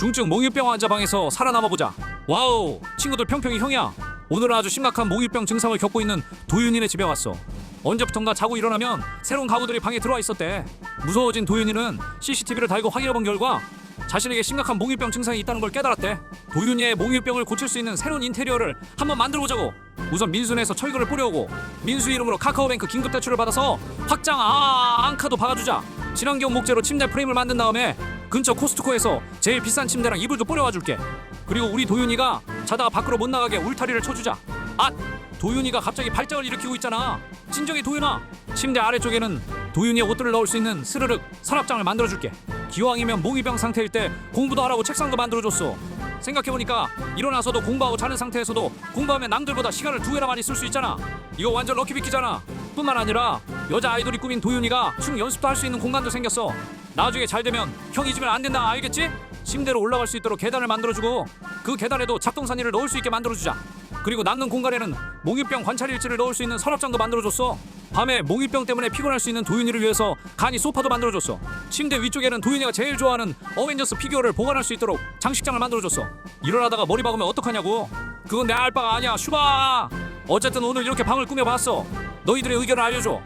중증 몽유병 환자 방에서 살아남아 보자. 와우, 친구들 평평이 형이야. 오늘은 아주 심각한 몽유병 증상을 겪고 있는 도윤이네 집에 왔어. 언제부턴가 자고 일어나면 새로운 가구들이 방에 들어와 있었대. 무서워진 도윤이는 CCTV를 달고 확인해 본 결과 자신에게 심각한 몽유병 증상이 있다는 걸 깨달았대. 도윤이의 몽유병을 고칠 수 있는 새로운 인테리어를 한번 만들어 보자고. 우선 민순에서 철거를 뿌려오고 민수 이름으로 카카오뱅크 긴급 대출을 받아서 확장 아 앙카도 박아주자. 친환경 목재로 침대 프레임을 만든 다음에 근처 코스트코에서 제일 비싼 침대랑 이불도 뿌려와 줄게. 그리고 우리 도윤이가 자다가 밖으로 못 나가게 울타리를 쳐주자. 아, 도윤이가 갑자기 발작을 일으키고 있잖아. 진정해 도윤아. 침대 아래쪽에는 도윤이의 옷들을 넣을 수 있는 스르륵 서랍장을 만들어줄게. 기왕이면 몽이병 상태일 때 공부도 하라고 책상도 만들어줬어. 생각해보니까 일어나서도 공부하고 자는 상태에서도 공부하면 남들보다 시간을 두 배나 많이 쓸 수 있잖아. 이거 완전 럭키비키잖아. 뿐만 아니라 여자 아이돌이 꾸민 도윤이가 춤 연습도 할 수 있는 공간도 생겼어. 나중에 잘 되면 형 잊으면 안 된다 알겠지? 침대로 올라갈 수 있도록 계단을 만들어주고 그 계단에도 작동산이를 넣을 수 있게 만들어주자. 그리고 남는 공간에는 몽유병 관찰 일지를 넣을 수 있는 서랍장도 만들어줬어. 밤에 몽유병 때문에 피곤할 수 있는 도윤이를 위해서 간이 소파도 만들어줬어. 침대 위쪽에는 도윤이가 제일 좋아하는 어벤져스 피규어를 보관할 수 있도록 장식장을 만들어줬어. 일어나다가 머리 박으면 어떡하냐고. 그건 내 알바가 아니야 슈바. 어쨌든 오늘 이렇게 방을 꾸며봤어. 너희들의 의견을 알려줘.